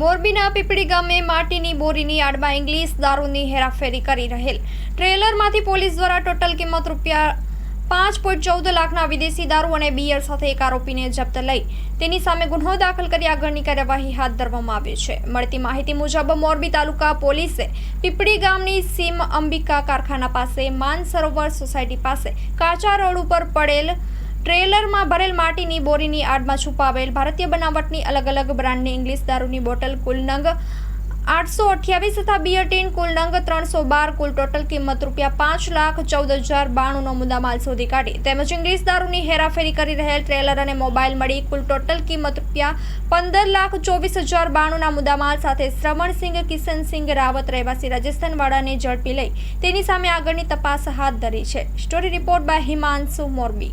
મોરબીના પીપળી ગામે માટીની બોરીની આડમાં ઇંગ્લિશ દારૂની હેરાફેરી કરી રહેલ. ટ્રેલરમાંથી પોલીસ દ્વારા ટોટલ કિંમત રૂપિયા પાંચ પોઈન્ટ ચૌદ લાખના વિદેશી દારૂ અને બિયર સાથે એક આરોપીને જપ્ત લઈ. તેની સામે ગુનો દાખલ કરી આગળની કાર્યવાહી હાથ ધરવામાં આવી છે. મળતી માહિતી મુજબ મોરબી તાલુકા પોલીસે પીપળી ગામની સીમ અંબિકા કારખાના પાસે માન સરોવર સોસાયટી પાસે કાચા રોડ ઉપર પડેલ ટ્રેલરમાં ભરેલ માટીની બોરીની આડમાં છુપાવેલ ભારતીય બનાવટની અલગ અલગ બ્રાન્ડની ઇંગ્લિશ દારૂની બોટલ કુલ નંગ આઠસો અઠ્યાવીસ તથા બિયર ટીન કુલ નંગ ત્રણસો બાર કુલ ટોટલ કિંમત રૂપિયા પાંચ લાખ ચૌદ હજાર બાણુંનો મુદ્દામાલ શોધી કાઢી. તેમજ ઇંગ્લિશ દારૂની હેરાફેરી કરી રહેલ ટ્રેલર અને મોબાઈલ મળી કુલ ટોટલ કિંમત રૂપિયા પંદર લાખ ચોવીસ હજાર બાણુંના મુદ્દામાલ સાથે શ્રવણસિંહ કિશનસિંહ રાવત રહેવાસી રાજસ્થાનવાળાને ઝડપી લઈ. તેની સામે આગળની તપાસ હાથ ધરી છે. Story report by Himanshu Morbi.